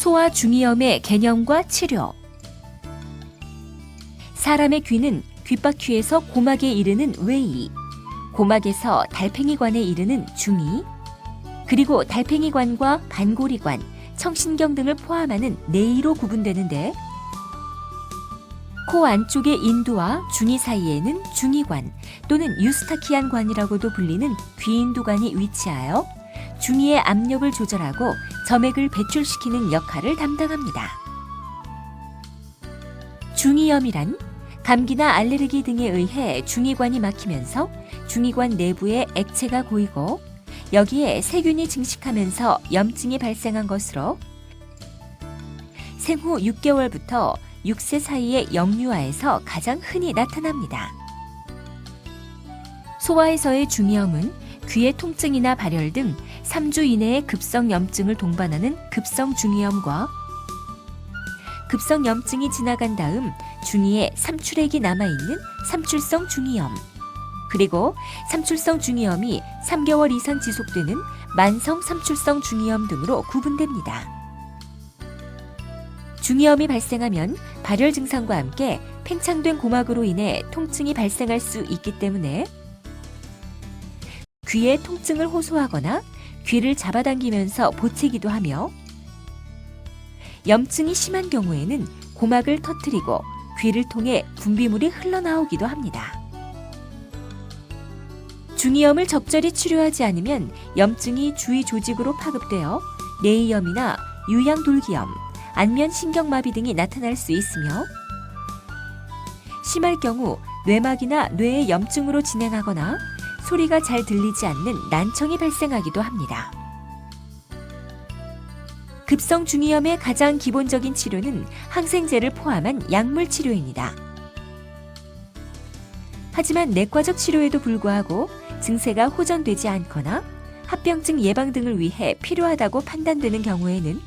소아 중이염의 개념과 치료. 사람의 귀는 귓바퀴에서 고막에 이르는 외이, 고막에서 달팽이관에 이르는 중이, 그리고 달팽이관과 반고리관, 청신경 등을 포함하는 내이로 구분되는데 코 안쪽의 인두와 중이 사이에는 중이관 또는 유스타키안 관이라고도 불리는 귀인두관이 위치하여 중이의 압력을 조절하고 점액을 배출시키는 역할을 담당합니다. 중이염이란 감기나 알레르기 등에 의해 중이관이 막히면서 중이관 내부에 액체가 고이고 여기에 세균이 증식하면서 염증이 발생한 것으로 생후 6개월부터 6세 사이의 영유아에서 가장 흔히 나타납니다. 소아에서의 중이염은 귀의 통증이나 발열 등 3주 이내의 급성 염증을 동반하는 급성 중이염과 급성 염증이 지나간 다음 중이에 삼출액이 남아있는 삼출성 중이염 그리고 삼출성 중이염이 3개월 이상 지속되는 만성 삼출성 중이염 등으로 구분됩니다. 중이염이 발생하면 발열 증상과 함께 팽창된 고막으로 인해 통증이 발생할 수 있기 때문에 귀에 통증을 호소하거나 귀를 잡아당기면서 보채기도 하며 염증이 심한 경우에는 고막을 터트리고 귀를 통해 분비물이 흘러나오기도 합니다. 중이염을 적절히 치료하지 않으면 염증이 주위 조직으로 파급되어 뇌이염이나 유양돌기염, 안면신경마비 등이 나타날 수 있으며 심할 경우 뇌막이나 뇌의 염증으로 진행하거나 소리가 잘 들리지 않는 난청이 발생하기도 합니다. 급성 중이염의 가장 기본적인 치료는 항생제를 포함한 약물 치료입니다. 하지만 내과적 치료에도 불구하고 증세가 호전되지 않거나 합병증 예방 등을 위해 필요하다고 판단되는 경우에는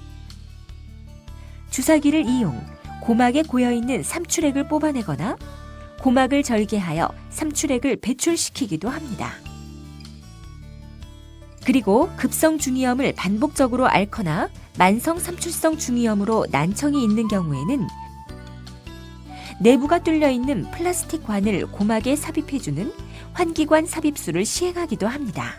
주사기를 이용 고막에 고여 있는 삼출액을 뽑아내거나 고막을 절개하여 삼출액을 배출시키기도 합니다. 그리고 급성 중이염을 반복적으로 앓거나 만성 삼출성 중이염으로 난청이 있는 경우에는 내부가 뚫려 있는 플라스틱 관을 고막에 삽입해주는 환기관 삽입술을 시행하기도 합니다.